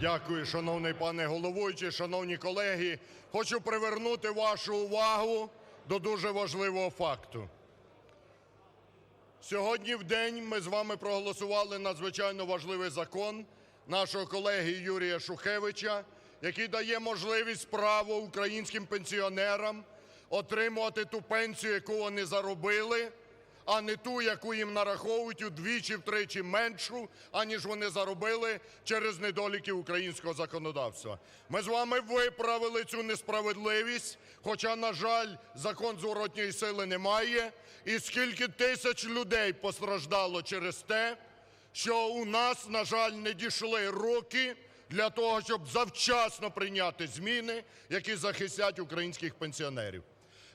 Дякую, шановний пане головуючий, шановні колеги. Хочу привернути вашу увагу до дуже важливого факту. Сьогодні в день ми з вами проголосували надзвичайно важливий закон нашого колеги Юрія Шухевича, який дає можливість право українським пенсіонерам отримувати ту пенсію, яку вони заробили, а не ту, яку їм нараховують удвічі-втричі меншу, аніж вони заробили через недоліки українського законодавства. Ми з вами виправили цю несправедливість, хоча, на жаль, закон зворотньої сили не має. І скільки тисяч людей постраждало через те, що у нас, на жаль, не дійшли руки для того, щоб завчасно прийняти зміни, які захистять українських пенсіонерів.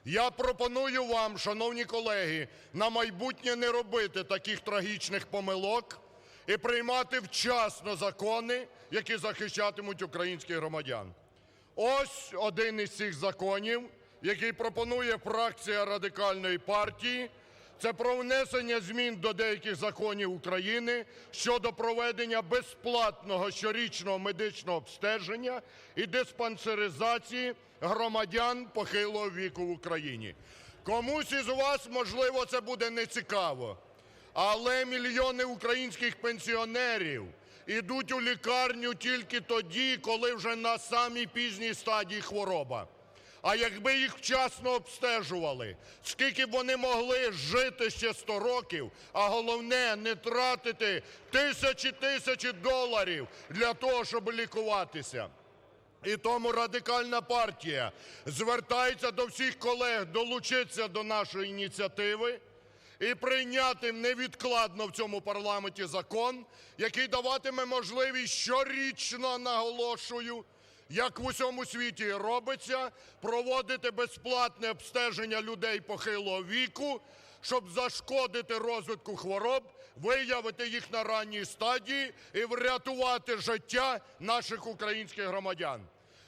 Я пропоную вам, шановні колеги, на майбутнє не робити таких трагічних помилок і приймати вчасно закони, які захищатимуть українських громадян. Ось один із цих законів, який пропонує фракція Радикальної партії. Це про внесення змін до деяких законів України щодо проведення безплатного щорічного медичного обстеження і диспансеризації громадян похилого віку в Україні. Комусь із вас, можливо, це буде нецікаво, але мільйони українських пенсіонерів ідуть у лікарню тільки тоді, коли вже на самій пізній стадії хвороба. А якби їх вчасно обстежували, скільки б вони могли жити ще 100 років, а головне не тратити тисячі тисячі доларів для того, щоб лікуватися. І тому Радикальна партія звертається до всіх колег долучитися до нашої ініціативи і прийняти невідкладно в цьому парламенті закон, який даватиме можливість щорічно, наголошую, як в усьому світі робиться, проводити безплатне обстеження людей похилого віку, щоб зашкодити розвитку хвороб, виявити їх на ранній стадії і врятувати життя наших українських громадян.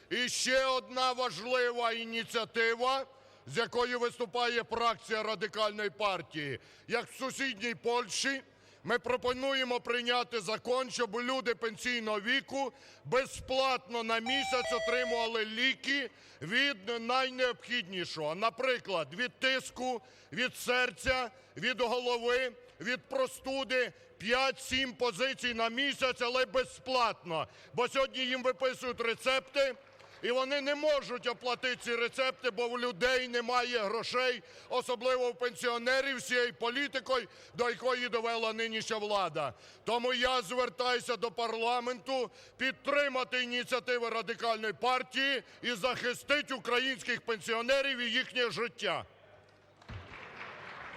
І ще одна важлива ініціатива, з якою виступає фракція Радикальної партії. Як в сусідній Польщі, ми пропонуємо прийняти закон, щоб люди пенсійного віку безплатно на місяць отримували ліки від найнеобхіднішого. Наприклад, від тиску, від серця, від голови, від простуди. 5-7 позицій на місяць, але безплатно. Бо сьогодні їм виписують рецепти, і вони не можуть оплатити ці рецепти, бо в людей немає грошей, особливо у пенсіонерів цією політикою, до якої довела нинішня влада. Тому я звертаюся до парламенту підтримати ініціативи Радикальної партії і захистити українських пенсіонерів і їхнє життя.